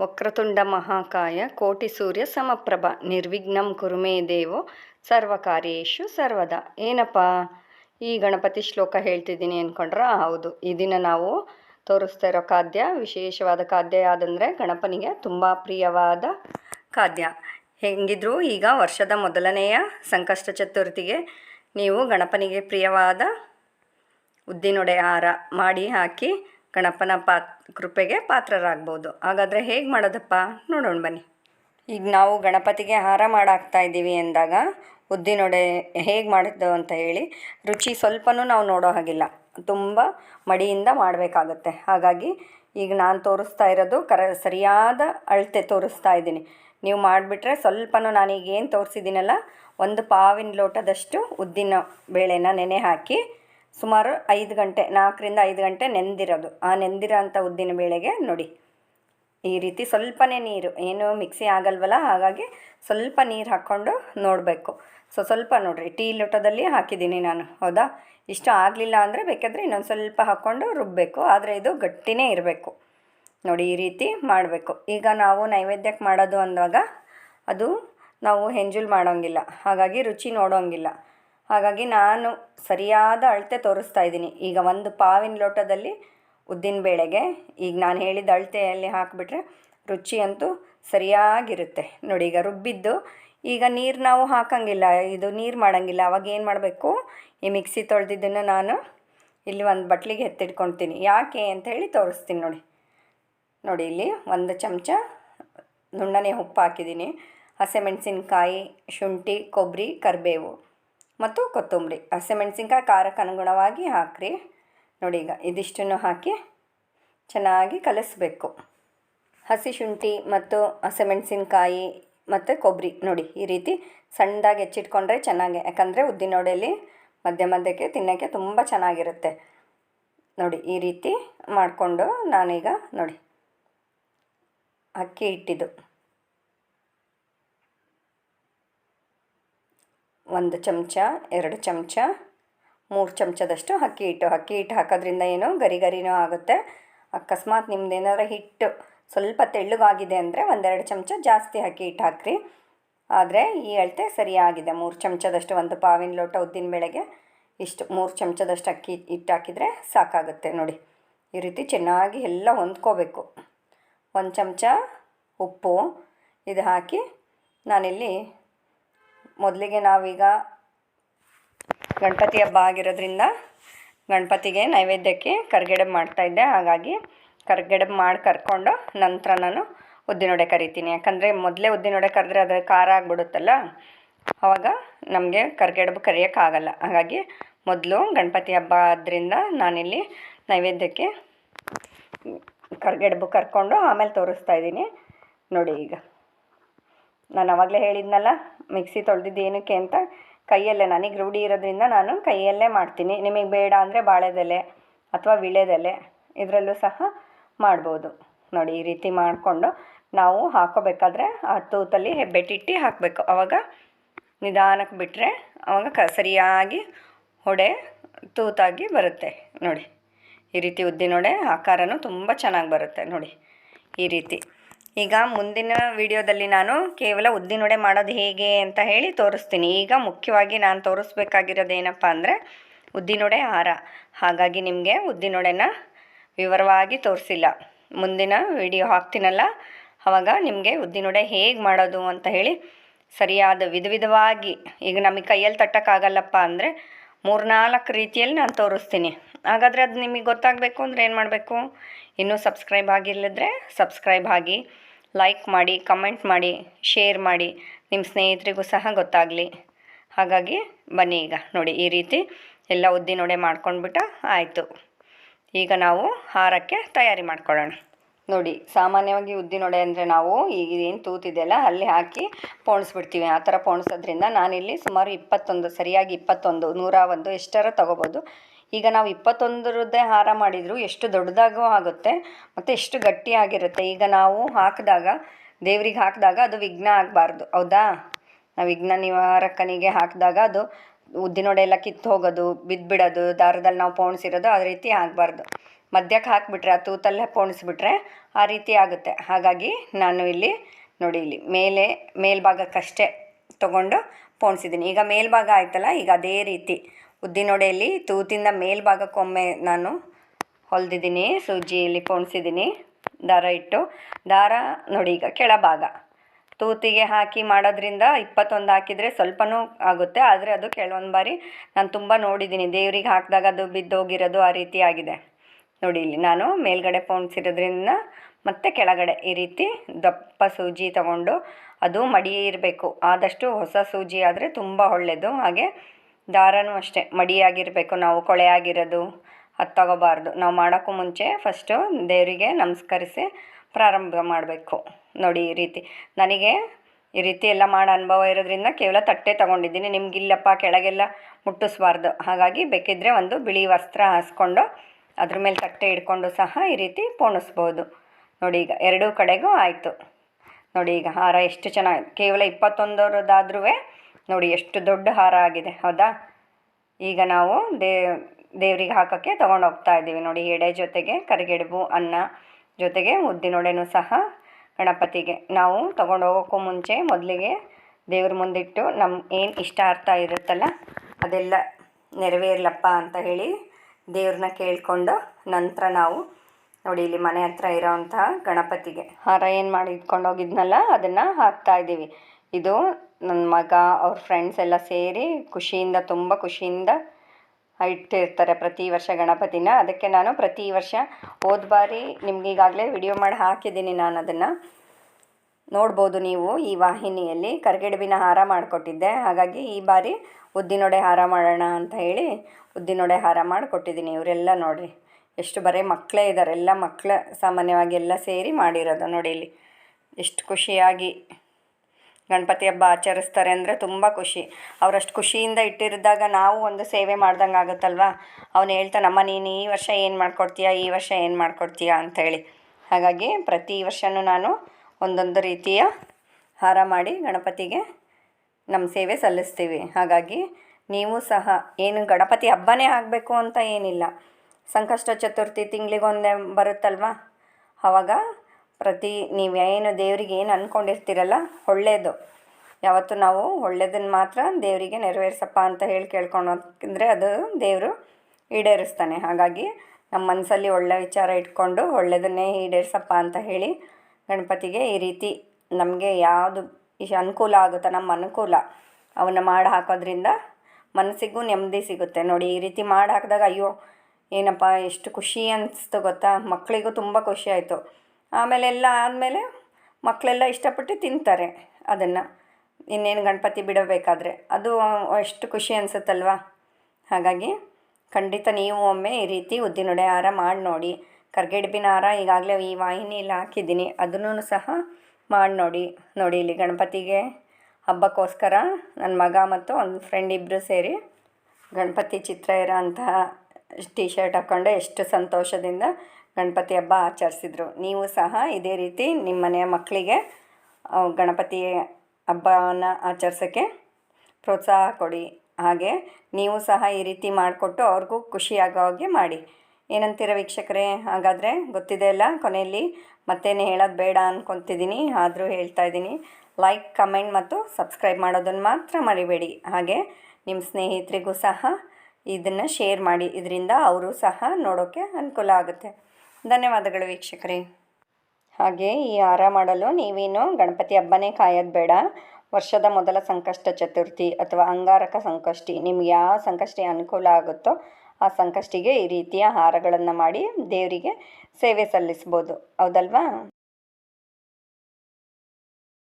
ವಕ್ರತುಂಡ ಮಹಾಕಾಯ ಕೋಟಿ ಸೂರ್ಯ ಸಮಪ್ರಭ, ನಿರ್ವಿಘ್ನಂ ಕುರುಮೇ ದೇವೋ ಸರ್ವಕಾರ್ಯೇಷು ಸರ್ವದ. ಏನಪ್ಪ? ಈ ಗಣಪತಿ ಶ್ಲೋಕ ಹೇಳ್ತಿದ್ದೀನಿ ಅನ್ಕೊಂಡ್ರ ಹೌದು. ಈ ದಿನ ನಾವು ತೋರಿಸ್ತಾ ಇರೋ ಖಾದ್ಯ, ವಿಶೇಷವಾದ ಖಾದ್ಯ ಯಾವುದಂದರೆ ಗಣಪನಿಗೆ ತುಂಬ ಪ್ರಿಯವಾದ ಖಾದ್ಯ. ಹೆಂಗಿದ್ರು ಈಗ ವರ್ಷದ ಮೊದಲನೆಯ ಸಂಕಷ್ಟ ಚತುರ್ಥಿಗೆ ನೀವು ಗಣಪನಿಗೆ ಪ್ರಿಯವಾದ ಉದ್ದಿನೊಡೆ ಆಹಾರ ಮಾಡಿ ಹಾಕಿ ಗಣಪನ ಪಾತ್, ಕೃಪೆಗೆ ಪಾತ್ರರಾಗ್ಬೋದು. ಹಾಗಾದರೆ ಹೇಗೆ ಮಾಡೋದಪ್ಪ? ನೋಡೋಣ ಬನ್ನಿ. ಈಗ ನಾವು ಗಣಪತಿಗೆ ಹಾರ ಮಾಡಾಕ್ತಾ ಇದ್ದೀವಿ ಎಂದಾಗ ಉದ್ದಿನೊಡೆ ಹೇಗೆ ಮಾಡಿದ್ದು ಅಂತ ಹೇಳಿ, ರುಚಿ ಸ್ವಲ್ಪನೂ ನಾವು ನೋಡೋ ಹಾಗಿಲ್ಲ. ತುಂಬ ಮಡಿಯಿಂದ ಮಾಡಬೇಕಾಗತ್ತೆ. ಹಾಗಾಗಿ ಈಗ ನಾನು ತೋರಿಸ್ತಾ ಇರೋದು ಕರ, ಸರಿಯಾದ ಅಳತೆ ತೋರಿಸ್ತಾ ಇದ್ದೀನಿ. ನೀವು ಮಾಡಿಬಿಟ್ರೆ ಸ್ವಲ್ಪನೂ ನಾನೀಗೇನು ತೋರಿಸಿದ್ದೀನಲ್ಲ, ಒಂದು ಪಾವಿನ ಲೋಟದಷ್ಟು ಉದ್ದಿನ ಬೇಳೆನ ನೆನೆ ಹಾಕಿ ಸುಮಾರು ಐದು ಗಂಟೆ, ನಾಲ್ಕರಿಂದ ಐದು ಗಂಟೆ ನೆಂದಿರೋದು. ಆ ನೆಂದಿರೋ ಅಂಥ ಉದ್ದಿನ ಬೇಳೆಗೆ ನೋಡಿ. ಈ ರೀತಿ ಸ್ವಲ್ಪನೇ ನೀರು. ಏನು ಮಿಕ್ಸಿ ಆಗಲ್ವಲ್ಲ? ಹಾಗಾಗಿ ಸ್ವಲ್ಪ ನೀರು ಹಾಕ್ಕೊಂಡು ನೋಡಬೇಕು. ಸೊ, ಸ್ವಲ್ಪ ನೋಡಿರಿ, ಟೀ ಲೋಟದಲ್ಲಿ ಹಾಕಿದ್ದೀನಿ ನಾನು. ಹೌದಾ? ಇಷ್ಟು ಆಗಲಿಲ್ಲ ಅಂದರೆ ಬೇಕಾದರೆ ಇನ್ನೊಂದು ಸ್ವಲ್ಪ ಹಾಕ್ಕೊಂಡು ರುಬ್ಬಬೇಕು ಆದರೆ ಇದು ಗಟ್ಟಿನೇ ಇರಬೇಕು. ನೋಡಿ, ಈ ರೀತಿ ಮಾಡಬೇಕು. ಈಗ ನಾವು ನೈವೇದ್ಯಕ್ಕೆ ಮಾಡೋದು ಅಂದಾಗ ಅದು ನಾವು ಹೆಂಜುಲ್ ಮಾಡೋಂಗಿಲ್ಲ. ಹಾಗಾಗಿ ರುಚಿ ನೋಡೋಂಗಿಲ್ಲ. ಹಾಗಾಗಿ ನಾನು ಸರಿಯಾದ ಅಳತೆ ತೋರಿಸ್ತಾ ಇದ್ದೀನಿ. ಈಗ ಒಂದು ಪಾವಿನ ಲೋಟದಲ್ಲಿ ಉದ್ದಿನ ಬೇಳೆಗೆ, ಈಗ ನಾನು ಹೇಳಿದ ಅಳತೆಯಲ್ಲಿ ಹಾಕಿಬಿಟ್ರೆ ರುಚಿ ಅಂತೂ ಸರಿಯಾಗಿರುತ್ತೆ. ನೋಡಿ, ಈಗ ರುಬ್ಬಿದ್ದು, ಈಗ ನೀರು ನಾವು ಹಾಕಂಗಿಲ್ಲ, ಇದು ನೀರು ಮಾಡೋಂಗಿಲ್ಲ, ಅವಾಗ ಏನು ಮಾಡಬೇಕು? ಈ ಮಿಕ್ಸಿ ತೊಳೆದಿದ್ದನ್ನು ನಾನು ಇಲ್ಲಿ ಒಂದು ಬಟ್ಲಿಗೆ ಎತ್ತಿಟ್ಕೊಳ್ತೀನಿ. ಯಾಕೆ ಅಂತ ಹೇಳಿ ತೋರಿಸ್ತೀನಿ ನೋಡಿ. ನೋಡಿ, ಇಲ್ಲಿ ಒಂದು ಚಮಚ ನುಣ್ಣನೆ ಉಪ್ಪು ಹಾಕಿದ್ದೀನಿ. ಹಸಿಮೆಣಸಿನ್ಕಾಯಿ, ಶುಂಠಿ, ಕೊಬ್ಬರಿ, ಕರಿಬೇವು. ಮತ್ತು ಕೊತ್ತಂಬರಿ. ಹಸಿಮೆಣಸಿನ್ಕಾಯಿ ಖಾರಕ್ಕೆ ಅನುಗುಣವಾಗಿ ಹಾಕಿರಿ. ನೋಡಿ ಈಗ ಇದಿಷ್ಟನ್ನು ಹಾಕಿ ಚೆನ್ನಾಗಿ ಕಲಿಸ್ಬೇಕು. ಹಸಿ ಶುಂಠಿ ಮತ್ತು ಹಸಿಮೆಣಸಿನ್ಕಾಯಿ ಮತ್ತು ಕೊಬ್ಬರಿ ನೋಡಿ ಈ ರೀತಿ ಸಣ್ಣದಾಗಿ ಹೆಚ್ಚಿಟ್ಕೊಂಡ್ರೆ ಚೆನ್ನಾಗಿ. ಯಾಕಂದರೆ ಉದ್ದಿನೋಡೆಯಲ್ಲಿ ಮಧ್ಯ ಮಧ್ಯಕ್ಕೆ ತಿನ್ನೋಕ್ಕೆ ತುಂಬ ಚೆನ್ನಾಗಿರುತ್ತೆ. ನೋಡಿ ಈ ರೀತಿ ಮಾಡಿಕೊಂಡು ನಾನೀಗ ನೋಡಿ ಅಕ್ಕಿ ಹಿಟ್ಟಿದ್ದು ಒಂದು ಚಮಚ, ಎರಡು ಚಮಚ, ಮೂರು ಚಮಚದಷ್ಟು ಅಕ್ಕಿ ಹಿಟ್ಟು. ಅಕ್ಕಿ ಹಿಟ್ಟು ಹಾಕೋದ್ರಿಂದ ಏನು ಗರಿ ಗರಿನೂ ಆಗುತ್ತೆ. ಅಕಸ್ಮಾತ್ ನಿಮ್ದು ಏನಾದ್ರು ಹಿಟ್ಟು ಸ್ವಲ್ಪ ತೆಳ್ಳಗಾಗಿದೆ ಅಂದರೆ ಒಂದೆರಡು ಚಮಚ ಜಾಸ್ತಿ ಅಕ್ಕಿ ಹಿಟ್ಟು ಹಾಕ್ರಿ. ಆದರೆ ಈ ಅಳತೆ ಸರಿಯಾಗಿದೆ. ಮೂರು ಚಮಚದಷ್ಟು ಒಂದು ಪಾವಿನ ಲೋಟ ಉದ್ದಿನ ಬೇಳೆಗೆ ಇಷ್ಟು ಮೂರು ಚಮಚದಷ್ಟು ಅಕ್ಕಿ ಹಿಟ್ಟು ಹಾಕಿದರೆ ಸಾಕಾಗುತ್ತೆ ನೋಡಿ. ಈ ರೀತಿ ಚೆನ್ನಾಗಿ ಎಲ್ಲ ಹೊಂದ್ಕೋಬೇಕು. ಒಂದು ಚಮಚ ಉಪ್ಪು ಇದು ಹಾಕಿ ನಾನಿಲ್ಲಿ ಮೊದಲಿಗೆ ನಾವೀಗ ಗಣಪತಿ ಹಬ್ಬ ಆಗಿರೋದ್ರಿಂದ ಗಣಪತಿಗೆ ನೈವೇದ್ಯಕ್ಕೆ ಕರ್ಗಡಬು ಮಾಡ್ತಾಯಿದ್ದೆ ಹಾಗಾಗಿ ಕರ್ಗಡಬು ಮಾಡಿ ಕರ್ಕೊಂಡು ನಂತರ ನಾನು ಉದ್ದಿನೊಡೆ ಕರಿತೀನಿ. ಯಾಕಂದರೆ ಮೊದಲೇ ಉದ್ದಿನೊಡೆ ಕರೆದ್ರೆ ಅದರ ಖಾರ ಆಗಿಬಿಡುತ್ತಲ್ಲ ಆವಾಗ ನಮಗೆ ಕರ್ಗಡಬು ಕರಿಯೋಕ್ಕಾಗಲ್ಲ. ಹಾಗಾಗಿ ಮೊದಲು ಗಣಪತಿ ಹಬ್ಬ ಆದ್ದರಿಂದ ನಾನಿಲ್ಲಿ ನೈವೇದ್ಯಕ್ಕೆ ಕರ್ಗಡಬು ಕರ್ಕೊಂಡು ಆಮೇಲೆ ತೋರಿಸ್ತಾ ಇದ್ದೀನಿ. ನೋಡಿ ಈಗ. ನಾನು ಅವಾಗಲೇ ಹೇಳಿದ್ನಲ್ಲ, ಮಿಕ್ಸಿ ತೊಳೆದಿದ್ದು ಏನಕ್ಕೆ ಅಂತ? ಕೈಯಲ್ಲೇ, ನನಗೆ ರೂಢಿ ಇರೋದ್ರಿಂದ ನಾನು ಕೈಯಲ್ಲೇ ಮಾಡ್ತೀನಿ. ನಿಮಗೆ ಬೇಡ ಅಂದರೆ ಬಾಳೆದೆಲೆ ಅಥವಾ ವಿಳೆದೆಲೆ ಇದರಲ್ಲೂ ಸಹ ಮಾಡ್ಬೋದು. ನೋಡಿ, ಈ ರೀತಿ ಮಾಡಿಕೊಂಡು ನಾವು ಹಾಕೋಬೇಕಾದ್ರೆ ಆ ತೂತಲ್ಲಿ ಹೆಬ್ಬೆಟ್ಟಿಟ್ಟು ಹಾಕಬೇಕು. ಆವಾಗ ನಿಧಾನಕ್ಕೆ ಬಿಟ್ಟರೆ ಅವಾಗ ಕ, ಸರಿಯಾಗಿ ಹೊಡೆ ತೂತಾಗಿ ಬರುತ್ತೆ. ನೋಡಿ, ಈ ರೀತಿ ಉದ್ದಿನೊಡೆ ಆಕಾರನೂ ತುಂಬ ಚೆನ್ನಾಗಿ ಬರುತ್ತೆ. ನೋಡಿ, ಈ ರೀತಿ. ಈಗ ಮುಂದಿನ ವಿಡಿಯೋದಲ್ಲಿ ನಾನು ಕೇವಲ ಉದ್ದಿನೊಡೆ ಮಾಡೋದು ಹೇಗೆ ಅಂತ ಹೇಳಿ ತೋರಿಸ್ತೀನಿ. ಈಗ ಮುಖ್ಯವಾಗಿ ನಾನು ತೋರಿಸ್ಬೇಕಾಗಿರೋದು ಏನಪ್ಪ ಅಂದರೆ ಉದ್ದಿನೊಡೆ ಹಾರ. ಹಾಗಾಗಿ ನಿಮಗೆ ಉದ್ದಿನೊಡೆನ ವಿವರವಾಗಿ ತೋರಿಸಿಲ್ಲ. ಮುಂದಿನ ವಿಡಿಯೋ ಹಾಕ್ತೀನಲ್ಲ ಆವಾಗ ನಿಮಗೆ ಉದ್ದಿನೊಡೆ ಹೇಗೆ ಮಾಡೋದು ಅಂತ ಹೇಳಿ ಸರಿಯಾದ ವಿಧ ವಿಧವಾಗಿ, ಈಗ ನಮಗೆ ಕೈಯಲ್ಲಿ ತಟ್ಟೋಕ್ಕಾಗಲ್ಲಪ್ಪ ಅಂದರೆ ಮೂರ್ನಾಲ್ಕು ರೀತಿಯಲ್ಲಿ ನಾನು ತೋರಿಸ್ತೀನಿ. ಹಾಗಾದರೆ ಅದು ನಿಮಗೆ ಗೊತ್ತಾಗಬೇಕು ಅಂದರೆ ಏನು ಮಾಡಬೇಕು? ಇನ್ನೂ ಸಬ್ಸ್ಕ್ರೈಬ್ ಆಗಿಲ್ಲದ್ರೆ ಸಬ್ಸ್ಕ್ರೈಬ್ ಆಗಿ ಲೈಕ್ ಮಾಡಿ ಕಮೆಂಟ್ ಮಾಡಿ ಶೇರ್ ಮಾಡಿ ನಿಮ್ಮ ಸ್ನೇಹಿತರಿಗೂ ಸಹ ಗೊತ್ತಾಗಲಿ. ಹಾಗಾಗಿ ಬನ್ನಿ ಈಗ. ನೋಡಿ, ಈ ರೀತಿ ಎಲ್ಲ ಉದ್ದಿನೊಡೆ ಮಾಡ್ಕೊಂಡ್ಬಿಟ್ಟು ಆಯಿತು. ಈಗ ನಾವು ಹಾರಕ್ಕೆ ತಯಾರಿ ಮಾಡ್ಕೊಳ್ಳೋಣ. ನೋಡಿ, ಸಾಮಾನ್ಯವಾಗಿ ಉದ್ದಿನೊಡೆ ಅಂದರೆ ನಾವು ಈಗ ಏನು ತೂತಿದೆಯಲ್ಲ ಅಲ್ಲಿ ಹಾಕಿ ಪೋಣಿಸ್ಬಿಡ್ತೀವಿ. ಆ ಥರ ಪೋಣಿಸೋದ್ರಿಂದ ನಾನಿಲ್ಲಿ ಸುಮಾರು ಇಪ್ಪತ್ತೊಂದು, ಸರಿಯಾಗಿ ಇಪ್ಪತ್ತೊಂದು ನೂರ ಒಂದು ಎಷ್ಟರ ತೊಗೋಬೋದು. ಈಗ ನಾವು ಇಪ್ಪತ್ತೊಂದರದ್ದೇ ಹಾರ ಮಾಡಿದರೂ, ಎಷ್ಟು ದೊಡ್ಡದಾಗೂ ಆಗುತ್ತೆ, ಮತ್ತು ಎಷ್ಟು ಗಟ್ಟಿಯಾಗಿರುತ್ತೆ ಈಗ ನಾವು ಹಾಕಿದಾಗ, ದೇವ್ರಿಗೆ ಹಾಕಿದಾಗ ಅದು ವಿಘ್ನ ಆಗಬಾರ್ದು, ಹೌದಾ? ನಾವು ವಿಘ್ನ ನಿವಾರಕನಿಗೆ ಹಾಕಿದಾಗ ಅದು ಉದ್ದಿನೊಡೆ ಎಲ್ಲ ಕಿತ್ತು ಹೋಗೋದು, ಬಿದ್ದುಬಿಡೋದು, ದಾರದಲ್ಲಿ ನಾವು ಪೋಣಿಸಿರೋದು, ಆ ರೀತಿ ಆಗಬಾರ್ದು. ಮಧ್ಯಕ್ಕೆ ಹಾಕಿಬಿಟ್ರೆ, ಆ ತೂತಲ್ಲೇ ಪೋಣಿಸ್ಬಿಟ್ರೆ ಆ ರೀತಿ ಆಗುತ್ತೆ. ಹಾಗಾಗಿ ನಾನು ಇಲ್ಲಿ, ನೋಡಿ ಇಲ್ಲಿ, ಮೇಲೆ, ಮೇಲ್ಭಾಗಕ್ಕಷ್ಟೇ ತೊಗೊಂಡು ಪೋಣಿಸಿದ್ದೀನಿ. ಈಗ ಮೇಲ್ಭಾಗ ಆಯ್ತಲ್ಲ, ಈಗ ಅದೇ ರೀತಿ. ಉದ್ದಿನೊಡೆಯಲ್ಲಿ ತೂತಿಂದ ಮೇಲ್ಭಾಗಕ್ಕೊಮ್ಮೆ ನಾನು ಹೊಲ್ದಿದ್ದೀನಿ, ಸೂಜಿಯಲ್ಲಿ ಪೋಣಿಸಿದ್ದೀನಿ. ದಾರ ಇಟ್ಟು, ದಾರ ನೋಡಿ ಈಗ ಕೆಳಭಾಗ. ತೂತಿಗೆ ಹಾಕಿ ಮಾಡೋದ್ರಿಂದ ಇಪ್ಪತ್ತೊಂದು ಹಾಕಿದರೆ ಸ್ವಲ್ಪನೂ ಆಗುತ್ತೆ, ಆದರೆ ಅದು ಕೆಲವೊಂದು ಬಾರಿ ನಾನು ತುಂಬ ನೋಡಿದ್ದೀನಿ. ದೇವ್ರಿಗೆ ಹಾಕಿದಾಗ ಅದು ಬಿದ್ದೋಗಿರೋದು ಆ ರೀತಿ ಆಗಿದೆ. ನೋಡಿ ಇಲ್ಲಿ ನಾನು ಮೇಲ್ಗಡೆ ಪೋಣಿಸಿರೋದ್ರಿಂದ ಮತ್ತು ಕೆಳಗಡೆ ಈ ರೀತಿ ದಪ್ಪ ಸೂಜಿ ತಗೊಂಡು, ಅದು ಮಡಿ ಇರಬೇಕು. ಆದಷ್ಟು ಹೊಸ ಸೂಜಿ ಆದರೆ ತುಂಬ ಒಳ್ಳೆಯದು ಹಾಗೆ ದಾರನೂ ಅಷ್ಟೇ. ಮಡಿಯಾಗಿರಬೇಕು, ನಾವು ಕೊಳೆ ಆಗಿರೋದು ಅದು ತಗೋಬಾರ್ದು. ನಾವು ಮಾಡೋಕ್ಕೂ ಮುಂಚೆ ಫಸ್ಟು ದೇವರಿಗೆ ನಮಸ್ಕರಿಸಿ ಪ್ರಾರಂಭ ಮಾಡಬೇಕು. ನೋಡಿ ಈ ರೀತಿ. ನನಗೆ ಈ ರೀತಿ ಎಲ್ಲ ಮಾಡೋ ಅನುಭವ ಇರೋದ್ರಿಂದ ಕೇವಲ ತಟ್ಟೆ ತೊಗೊಂಡಿದ್ದೀನಿ. ನಿಮಗಿಲ್ಲಪ್ಪ, ಕೆಳಗೆಲ್ಲ ಮುಟ್ಟಿಸ್ಬಾರ್ದು. ಹಾಗಾಗಿ ಬೇಕಿದ್ದರೆ ಒಂದು ಬಿಳಿ ವಸ್ತ್ರ ಹಾಸ್ಕೊಂಡು ಅದ್ರ ಮೇಲೆ ತಟ್ಟೆ ಇಟ್ಕೊಂಡು ಸಹ ಈ ರೀತಿ ಪೋಣಿಸ್ಬೋದು. ನೋಡಿ ಈಗ ಎರಡೂ ಕಡೆಗೂ ಆಯಿತು. ನೋಡಿ ಈಗ ಹಾರ ಎಷ್ಟು ಚೆನ್ನಾಗಿ, ಕೇವಲ ಇಪ್ಪತ್ತೊಂದರದಾದ್ರೂ ನೋಡಿ, ಎಷ್ಟು ದೊಡ್ಡ ಹಾರ ಆಗಿದೆ, ಹೌದಾ? ಈಗ ನಾವು ದೇ, ದೇವರಿಗೆ ಹಾಕೋಕ್ಕೆ ತೊಗೊಂಡು ಹೋಗ್ತಾ ಇದ್ದೀವಿ. ನೋಡಿ, ಎಡೆ ಜೊತೆಗೆ ಕರಿಗೆಡುಬು, ಅನ್ನ ಜೊತೆಗೆ ಉದ್ದಿನೊಡೆನೂ ಸಹ ಗಣಪತಿಗೆ. ನಾವು ತೊಗೊಂಡು ಹೋಗೋಕ್ಕೂ ಮುಂಚೆ ಮೊದಲಿಗೆ ದೇವ್ರ ಮುಂದಿಟ್ಟು ನಮ್ಮ ಏನು ಇಷ್ಟ ಅರ್ಥ ಇರುತ್ತಲ್ಲ, ಅದೆಲ್ಲ ನೆರವೇರ್ಲಪ್ಪ ಅಂತ ಹೇಳಿ ದೇವ್ರನ್ನ ಕೇಳಿಕೊಂಡು ನಂತರ ನಾವು ನೋಡಿ, ಇಲ್ಲಿ ಮನೆ ಹತ್ರ ಇರೋವಂಥ ಗಣಪತಿಗೆ. ಹಾರ ಏನು ಮಾಡಿ ಇಟ್ಕೊಂಡು ಹೋಗಿದ್ನಲ್ಲ, ಅದನ್ನು ಹಾಕ್ತಾ ಇದ್ದೀವಿ. ಇದು ನನ್ನ ಮಗ, ಅವ್ರ ಫ್ರೆಂಡ್ಸ್ ಎಲ್ಲ ಸೇರಿ ಖುಷಿಯಿಂದ, ತುಂಬ ಖುಷಿಯಿಂದ ಇಟ್ಟಿರ್ತಾರೆ ಪ್ರತಿ ವರ್ಷ ಗಣಪತಿನ. ಅದಕ್ಕೆ ನಾನು ಪ್ರತಿ ವರ್ಷ ಹೋದ ಬಾರಿ ನಿಮ್ಗೆ ಈಗಾಗಲೇ ವಿಡಿಯೋ ಮಾಡಿ ಹಾಕಿದ್ದೀನಿ ನಾನು ಅದನ್ನು. ನೋಡ್ಬೋದು ನೀವು ಈ ವಾಹಿನಿಯಲ್ಲಿ. ಕರ್ಗೆಡುಬಿನ ಹಾರ ಮಾಡಿಕೊಟ್ಟಿದ್ದೆ. ಹಾಗಾಗಿ ಈ ಬಾರಿ ಉದ್ದಿನೊಡೆ ಹಾರ ಮಾಡೋಣ ಅಂತ ಹೇಳಿ ಉದ್ದಿನೊಡೆ ಹಾರ ಮಾಡಿಕೊಟ್ಟಿದ್ದೀನಿ ಇವರೆಲ್ಲ ನೋಡಿರಿ. ಎಷ್ಟು ಬರೀ ಮಕ್ಕಳೇ ಇದ್ದಾರೆ ಎಲ್ಲ ಮಕ್ಕಳು ಸಾಮಾನ್ಯವಾಗಿ ಎಲ್ಲ ಸೇರಿ ಮಾಡಿರೋದು ನೋಡಿ ಇಲ್ಲಿ. ಎಷ್ಟು ಖುಷಿಯಾಗಿ ಗಣಪತಿ ಹಬ್ಬ ಆಚರಿಸ್ತಾರೆ ಅಂದರೆ ತುಂಬ ಖುಷಿ. ಅವರಷ್ಟು ಖುಷಿಯಿಂದ ಇಟ್ಟಿರಿದಾಗ ನಾವು ಒಂದು ಸೇವೆ ಮಾಡ್ದಂಗೆ ಆಗುತ್ತಲ್ವಾ? ಅವನು ಹೇಳ್ತಾನಮ್ಮ ನೀನು ಈ ವರ್ಷ ಏನು ಮಾಡ್ಕೊಡ್ತೀಯಾ? ಈ ವರ್ಷ ಏನು ಮಾಡ್ಕೊಡ್ತೀಯಾ? ಅಂಥೇಳಿ ಹಾಗಾಗಿ ಪ್ರತಿ ವರ್ಷವೂ ನಾನು ಒಂದೊಂದು ರೀತಿಯ ಹಾರ ಮಾಡಿ ಗಣಪತಿಗೆ ನಮ್ಮ ಸೇವೆ ಸಲ್ಲಿಸ್ತೀವಿ. ಹಾಗಾಗಿ ನೀವು ಸಹ ಏನು ಗಣಪತಿ ಹಬ್ಬನೇ ಆಗಬೇಕು ಅಂತ ಏನಿಲ್ಲ. ಸಂಕಷ್ಟ ಚತುರ್ಥಿ ತಿಂಗಳಿಗೊಂದೇ ಬರುತ್ತಲ್ವ? ಆವಾಗ ಪ್ರತಿ ನೀವು ಏನು ದೇವರಿಗೆ ಏನು ಅಂದ್ಕೊಂಡಿರ್ತೀರಲ್ಲ ಒಳ್ಳೆಯದು ಯಾವತ್ತು ನಾವು ಒಳ್ಳೆಯದನ್ನು ಮಾತ್ರ ದೇವರಿಗೆ ನೆರವೇರಿಸಪ್ಪ ಅಂತ ಹೇಳಿ ಕೇಳ್ಕೊಂಡ್ರೆ ಅದು ದೇವರು ಈಡೇರಿಸ್ತಾನೆ. ಹಾಗಾಗಿ ನಮ್ಮ ಮನಸ್ಸಲ್ಲಿ ಒಳ್ಳೆಯ ವಿಚಾರ ಇಟ್ಕೊಂಡು ಒಳ್ಳೆಯದನ್ನೇ ಈಡೇರಿಸಪ್ಪ ಅಂತ ಹೇಳಿ ಗಣಪತಿಗೆ ಈ ರೀತಿ ನಮಗೆ ಯಾವುದು ಅನುಕೂಲ ಆಗುತ್ತೋ ನಮ್ಮ ಅನುಕೂಲ ಅವನ್ನ ಮಾಡಿ ಹಾಕೋದ್ರಿಂದ ಮನಸ್ಸಿಗೂ ನೆಮ್ಮದಿ ಸಿಗುತ್ತೆ. ನೋಡಿ ಈ ರೀತಿ ಮಾಡಿ ಹಾಕಿದಾಗ ಅಯ್ಯೋ ಏನಪ್ಪ ಎಷ್ಟು ಖುಷಿ ಅನಿಸ್ತು ಗೊತ್ತಾ? ಮಕ್ಕಳಿಗೂ ತುಂಬ ಖುಷಿ ಆಯಿತು. ಆಮೇಲೆ ಎಲ್ಲ ಆದಮೇಲೆ ಮಕ್ಕಳೆಲ್ಲ ಇಷ್ಟಪಟ್ಟು ತಿಂತಾರೆ ಅದನ್ನು. ಇನ್ನೇನು ಗಣಪತಿ ಬಿಡಬೇಕಾದ್ರೆ. ಅದು ಎಷ್ಟು ಖುಷಿ ಅನಿಸುತ್ತಲ್ವ? ಹಾಗಾಗಿ ಖಂಡಿತ ನೀವು ಒಮ್ಮೆ ಈ ರೀತಿ ಉದ್ದಿನೊಡೆ ಹಾರ ಮಾಡಿ ನೋಡಿ. ಕರ್ಗೆಡ್ಬಿನ ಹಾರ ಈಗಾಗಲೇ ಈ ವಾಹಿನಿಯಲ್ಲಿ ಹಾಕಿದ್ದೀನಿ. ಅದನ್ನು ಸಹ ಮಾಡಿ ನೋಡಿ. ನೋಡಿ ಇಲ್ಲಿ ಗಣಪತಿಗೆ ಹಬ್ಬಕ್ಕೋಸ್ಕರ ನನ್ನ ಮಗ ಮತ್ತು ಒಂದು ಫ್ರೆಂಡ್ ಇಬ್ಬರು ಸೇರಿ ಗಣಪತಿ ಚಿತ್ರ ಇರೋ ಅಂತಹ ಟಿ ಶರ್ಟ್ ಹಾಕ್ಕೊಂಡೆ ಎಷ್ಟು ಸಂತೋಷದಿಂದ ಗಣಪತಿ ಹಬ್ಬ ಆಚರಿಸಿದ್ರು. ನೀವು ಸಹ ಇದೇ ರೀತಿ ನಿಮ್ಮ ಮನೆಯ ಮಕ್ಕಳಿಗೆ ಗಣಪತಿ ಹಬ್ಬವನ್ನು ಆಚರಿಸೋಕ್ಕೆ ಪ್ರೋತ್ಸಾಹ ಕೊಡಿ. ಹಾಗೆ ನೀವು ಸಹ ಈ ರೀತಿ ಮಾಡಿಕೊಟ್ಟು ಅವ್ರಿಗೂ ಖುಷಿಯಾಗೋ ಹಾಗೆ ಮಾಡಿ. ಏನಂತೀರ ವೀಕ್ಷಕರೇ? ಹಾಗಾದರೆ ಗೊತ್ತಿದೆ ಅಲ್ಲ ಕೊನೆಯಲ್ಲಿ, ಮತ್ತೇನು ಹೇಳೋದು ಬೇಡ ಅಂದ್ಕೊತಿದ್ದೀನಿ ಆದರೂ ಹೇಳ್ತಾ ಇದ್ದೀನಿ. ಲೈಕ್, ಕಮೆಂಟ್ ಮತ್ತು ಸಬ್ಸ್ಕ್ರೈಬ್ ಮಾಡೋದನ್ನು ಮಾತ್ರ ಮರಿಬೇಡಿ. ಹಾಗೆ ನಿಮ್ಮ ಸ್ನೇಹಿತರಿಗೂ ಸಹ ಇದನ್ನು ಶೇರ್ ಮಾಡಿ. ಇದರಿಂದ ಅವರು ಸಹ ನೋಡೋಕ್ಕೆ ಅನುಕೂಲ ಆಗುತ್ತೆ. ಧನ್ಯವಾದಗಳು ವೀಕ್ಷಕರೇ. ಹಾಗೆ ಈ ಹಾರ ಮಾಡಲು ನೀವೇನು ಗಣಪತಿ ಹಬ್ಬನೇ ಕಾಯೋದು ಬೇಡ. ವರ್ಷದ ಮೊದಲ ಸಂಕಷ್ಟ ಚತುರ್ಥಿ ಅಥವಾ ಅಂಗಾರಕ ಸಂಕಷ್ಟಿ, ನಿಮ್ಗೆ ಯಾವ ಸಂಕಷ್ಟಿ ಅನುಕೂಲ ಆಗುತ್ತೋ ಆ ಸಂಕಷ್ಟಿಗೆ ಈ ರೀತಿಯ ಹಾರಗಳನ್ನು ಮಾಡಿ ದೇವರಿಗೆ ಸೇವೆ ಸಲ್ಲಿಸ್ಬೋದು. ಹೌದಲ್ವಾ?